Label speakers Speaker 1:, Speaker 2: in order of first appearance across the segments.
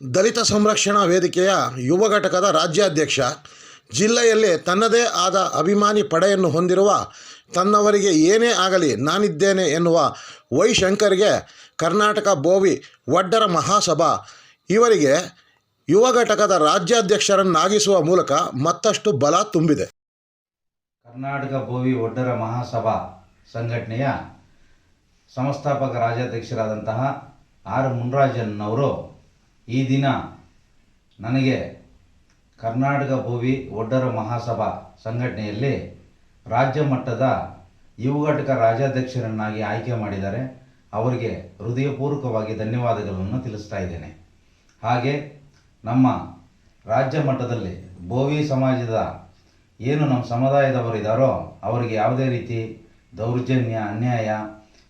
Speaker 1: ದಲಿತ ಸಂರಕ್ಷಣಾ ವೇದಿಕೆಯ ಯುವ ಘಟಕದ ರಾಜ್ಯಾಧ್ಯಕ್ಷ, ಜಿಲ್ಲೆಯಲ್ಲಿ ತನ್ನದೇ ಆದ ಅಭಿಮಾನಿ ಪಡೆಯನ್ನು ಹೊಂದಿರುವ, ತನ್ನವರಿಗೆ ಏನೇ ಆಗಲಿ ನಾನಿದ್ದೇನೆ ಎನ್ನುವ ವೈ ಶಂಕರ್ಗೆ ಕರ್ನಾಟಕ ಬೋವಿ ಒಡ್ಡರ ಮಹಾಸಭಾ. ಇವರಿಗೆ ಯುವ ಘಟಕದ ರಾಜ್ಯಾಧ್ಯಕ್ಷರನ್ನಾಗಿಸುವ ಮೂಲಕ ಮತ್ತಷ್ಟು ಬಲ ತುಂಬಿದೆ.
Speaker 2: ಕರ್ನಾಟಕ ಬೋವಿ ಒಡ್ಡರ ಮಹಾಸಭಾ ಸಂಘಟನೆಯ ಸಂಸ್ಥಾಪಕ ರಾಜ್ಯಾಧ್ಯಕ್ಷರಾದಂತಹ ಆರ್. ಮುನ್ರಾಜನ್ನವರು ಈ ದಿನ ನನಗೆ ಕರ್ನಾಟಕ ಭೋವಿ ಒಡ್ಡರ ಮಹಾಸಭಾ ಸಂಘಟನೆಯಲ್ಲಿ ರಾಜ್ಯ ಮಟ್ಟದ ಯುವ ಘಟಕ ರಾಜ್ಯಾಧ್ಯಕ್ಷರನ್ನಾಗಿ ಆಯ್ಕೆ ಮಾಡಿದ್ದಾರೆ. ಅವರಿಗೆ ಹೃದಯಪೂರ್ವಕವಾಗಿ ಧನ್ಯವಾದಗಳನ್ನು ತಿಳಿಸ್ತಾ ಇದ್ದೇನೆ. ಹಾಗೆ ನಮ್ಮ ರಾಜ್ಯ ಮಟ್ಟದಲ್ಲಿ ಭೋವಿ ಸಮಾಜದ ಏನು ನಮ್ಮ ಸಮುದಾಯದವರು ಇದ್ದಾರೋ ಅವರಿಗೆ ಯಾವುದೇ ರೀತಿ ದೌರ್ಜನ್ಯ, ಅನ್ಯಾಯ,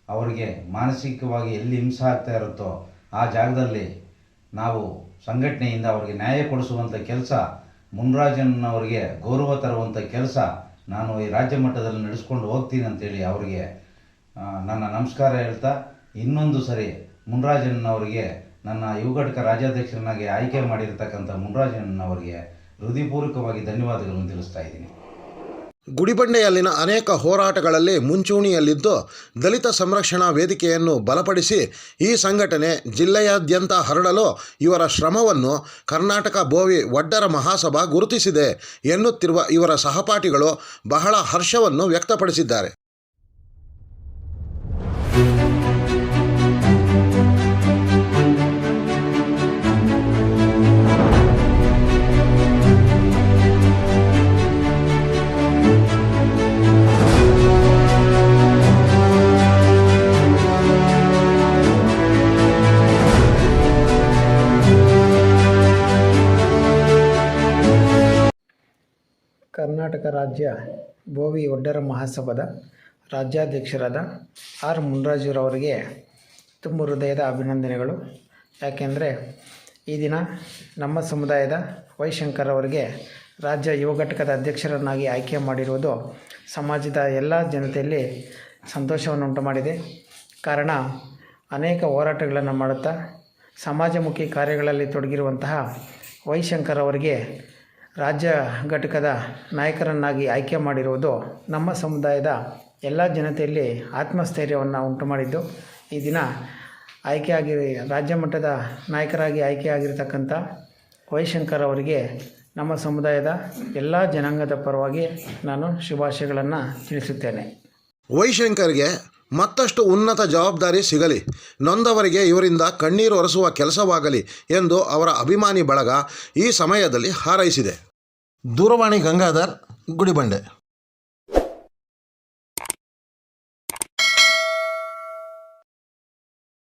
Speaker 2: ಅವರಿಗೆ ಮಾನಸಿಕವಾಗಿ ಎಲ್ಲಿ ಹಿಂಸೆ ಆಗ್ತಾ ಇರುತ್ತೋ ಆ ಜಾಗದಲ್ಲಿ ನಾವು ಸಂಘಟನೆಯಿಂದ ಅವರಿಗೆ ನ್ಯಾಯ ಕೊಡಿಸುವಂಥ ಕೆಲಸ ಮುನ್ರಾಜನ್ನವರಿಗೆ ಗೌರವ ತರುವಂಥ ಕೆಲಸ ನಾನು ಈ ರಾಜ್ಯ ಮಟ್ಟದಲ್ಲಿ ನಡೆಸ್ಕೊಂಡು ಹೋಗ್ತೀನಿ ಅಂತೇಳಿ ಅವರಿಗೆ ನನ್ನ ನಮಸ್ಕಾರ ಹೇಳ್ತಾ, ಇನ್ನೊಂದು ಸರಿ ಮುನ್ರಾಜನ್ನವರಿಗೆ ನನ್ನ ಯುವ ಘಟಕ ರಾಜ್ಯಾಧ್ಯಕ್ಷರನ್ನಾಗಿ ಆಯ್ಕೆ ಮಾಡಿರ್ತಕ್ಕಂಥ ಮುನ್ರಾಜನ್ನವರಿಗೆ ಹೃದಯಪೂರ್ವಕವಾಗಿ ಧನ್ಯವಾದಗಳನ್ನು ತಿಳಿಸ್ತಾ ಇದ್ದೀನಿ.
Speaker 1: ಗುಡಿಬಂಡೆಯಲ್ಲಿನ ಅನೇಕ ಹೋರಾಟಗಳಲ್ಲಿ ಮುಂಚೂಣಿಯಲ್ಲಿದ್ದು ದಲಿತ ಸಂರಕ್ಷಣಾ ವೇದಿಕೆಯನ್ನು ಬಲಪಡಿಸಿ ಈ ಸಂಘಟನೆ ಜಿಲ್ಲೆಯಾದ್ಯಂತ ಹರಡಲು ಇವರ ಶ್ರಮವನ್ನು ಕರ್ನಾಟಕ ಭೋವಿ ಒಡ್ಡರ ಮಹಾಸಭಾ ಗುರುತಿಸಿದೆ ಎನ್ನುತ್ತಿರುವ ಇವರ ಸಹಪಾಠಿಗಳು ಬಹಳ ಹರ್ಷವನ್ನು ವ್ಯಕ್ತಪಡಿಸಿದ್ದಾರೆ.
Speaker 3: ಕರ್ನಾಟಕ ರಾಜ್ಯ ಬೋವಿ ಒಡ್ಡರ ಮಹಾಸಭಾದ ರಾಜ್ಯಾಧ್ಯಕ್ಷರಾದ ಆರ್ ಮುನ್ರಾಜುರವರಿಗೆ ತುಂಬ ಹೃದಯದ ಅಭಿನಂದನೆಗಳು. ಯಾಕೆಂದರೆ ಈ ದಿನ ನಮ್ಮ ಸಮುದಾಯದ ವೈಶಂಕರ್ ಅವರಿಗೆ ರಾಜ್ಯ ಯುವ ಘಟಕದ ಅಧ್ಯಕ್ಷರನ್ನಾಗಿ ಆಯ್ಕೆ ಮಾಡಿರುವುದು ಸಮಾಜದ ಎಲ್ಲ ಜನತೆಯಲ್ಲಿ ಸಂತೋಷವನ್ನುಂಟು ಮಾಡಿದೆ. ಕಾರಣ ಅನೇಕ ಹೋರಾಟಗಳನ್ನು ಮಾಡುತ್ತಾ ಸಮಾಜಮುಖಿ ಕಾರ್ಯಗಳಲ್ಲಿ ತೊಡಗಿರುವಂತಹ ವೈಶಂಕರ್ ಅವರಿಗೆ ರಾಜ್ಯ ಘಟಕದ ನಾಯಕರನ್ನಾಗಿ ಆಯ್ಕೆ ಮಾಡಿರುವುದು ನಮ್ಮ ಸಮುದಾಯದ ಎಲ್ಲ ಜನತೆಯಲ್ಲಿ ಆತ್ಮಸ್ಥೈರ್ಯವನ್ನು ಉಂಟು ಮಾಡಿದ್ದು. ಈ ದಿನ ಆಯ್ಕೆಯಾಗಿ ರಾಜ್ಯ ಮಟ್ಟದ ನಾಯಕರಾಗಿ ಆಯ್ಕೆಯಾಗಿರ್ತಕ್ಕಂಥ ವೈಶಂಕರ್ ಅವರಿಗೆ ನಮ್ಮ ಸಮುದಾಯದ ಎಲ್ಲ ಜನಾಂಗದ ಪರವಾಗಿ ನಾನು ಶುಭಾಶಯಗಳನ್ನು ತಿಳಿಸುತ್ತೇನೆ.
Speaker 1: ವೈಶಂಕರ್ಗೆ ಮತ್ತಷ್ಟು ಉನ್ನತ ಜವಾಬ್ದಾರಿ ಸಿಗಲಿ. ನೊಂದವರಿಗೆ ಇವರಿಂದ ಕಣ್ಣೀರು ಒರೆಸುವ ಕೆಲಸವಾಗಲಿ ಎಂದು ಅವರ ಅಭಿಮಾನಿ ಬಳಗ ಈ ಸಮಯದಲ್ಲಿ ಹಾರೈಸಿದೆ. ದೂರವಾಣಿ ಗಂಗಾಧರ್ ಗುಡಿಬಂಡೆ